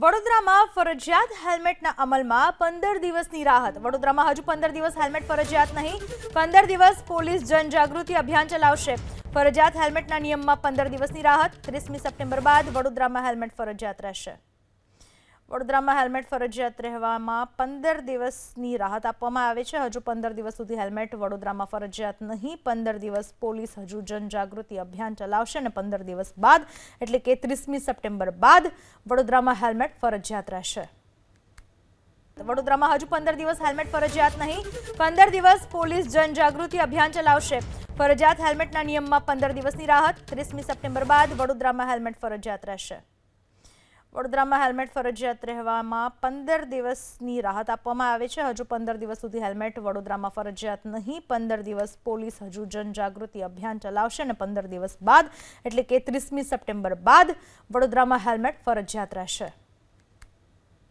વડોદરામાં ફરજિયાત હેલ્મેટના અમલમાં પંદર દિવસની રાહત. વડોદરામાં હજુ પંદર દિવસ હેલ્મેટ ફરજિયાત નહીં. પંદર દિવસ પોલીસ જનજાગૃતિ અભિયાન ચલાવશે. ફરજિયાત હેલ્મેટના નિયમમાં પંદર દિવસની રાહત. ત્રીસમી સપ્ટેમ્બર બાદ વડોદરામાં હેલ્મેટ ફરજિયાત રહેશે. વડોદરામાં હેલ્મેટ ફરજિયાત રહેવામાં પંદર દિવસની રાહત આપવામાં આવે છે. હજુ પંદર દિવસ સુધી હેલ્મેટ વડોદરામાં ફરજિયાત નહીં. પંદર દિવસ પોલીસ હજુ જનજાગૃતિ અભિયાન ચલાવશે અને પંદર દિવસ બાદ, એટલે કે ત્રીસમી સપ્ટેમ્બર બાદ, વડોદરામાં હેલ્મેટ ફરજિયાત રહેશે. વડોદરામાં હજુ પંદર દિવસ હેલ્મેટ ફરજિયાત નહીં. પંદર દિવસ પોલીસ જનજાગૃતિ અભિયાન ચલાવશે. ફરજિયાત હેલ્મેટના નિયમમાં પંદર દિવસની રાહત. ત્રીસમી સપ્ટેમ્બર બાદ વડોદરામાં હેલ્મેટ ફરજિયાત રહેશે. વડોદરામાં હેલ્મેટ ફરજિયાત રહેવામાં પંદર દિવસની રાહત આપવામાં આવે છે. હજુ પંદર દિવસ સુધી હેલ્મેટ વડોદરામાં ફરજિયાત નહીં. પંદર દિવસ પોલીસ હજુ જનજાગૃતિ અભિયાન ચલાવશે અને પંદર દિવસ બાદ, એટલે કે ત્રીસમી સપ્ટેમ્બર બાદ, વડોદરામાં હેલ્મેટ ફરજિયાત રહેશે.